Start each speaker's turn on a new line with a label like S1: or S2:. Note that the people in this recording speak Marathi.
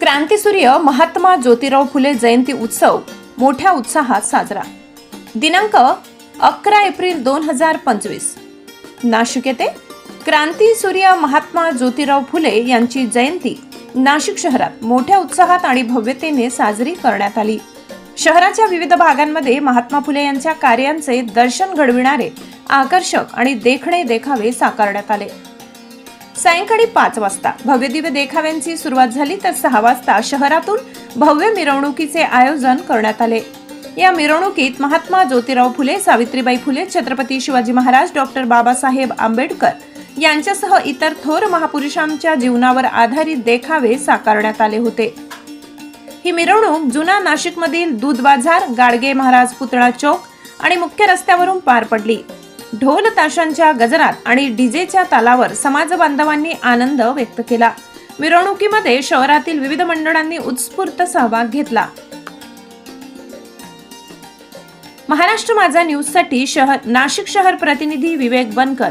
S1: क्रांतीसूर्य महात्मा ज्योतिराव फुले जयंती उत्सव मोठ्या उत्साहात साजरा. दिनांक अकरा एप्रिल दोन हजार पंचवीस. नाशिक येथे क्रांतीसूर्य महात्मा ज्योतिराव फुले यांची जयंती नाशिक शहरात मोठ्या उत्साहात आणि भव्यतेने साजरी करण्यात आली. शहराच्या विविध भागांमध्ये महात्मा फुले यांच्या कार्यांचे दर्शन घडविणारे आकर्षक आणि देखणे देखावे साकारण्यात आले. सायंकाळी पाच वाजता भव्य दिव्य देखाव्यांची सुरुवात झाली तर सहा वाजता शहरातून भव्य मिरवणुकीचे आयोजन करण्यात आले. या मिरवणुकीत महात्मा ज्योतिराव फुले सावित्रीबाई फुले छत्रपती शिवाजी महाराज डॉक्टर बाबासाहेब आंबेडकर यांच्यासह इतर थोर महापुरुषांच्या जीवनावर आधारित देखावे साकारण्यात आले होते. ही मिरवणूक जुना नाशिकमधील दूध बाजार गाडगे महाराज पुतळा चौक आणि मुख्य रस्त्यावरून पार पडली. ढोल ताशांच्या गजरात आणि डीजेच्या तालावर समाज बांधवांनी आनंद व्यक्त केला. मिरवणुकीमध्ये शहरातील विविध मंडळांनी उत्स्फूर्त सहभाग घेतला. महाराष्ट्र माझा न्यूजसाठी शहर नाशिक शहर प्रतिनिधी विवेक बनकर.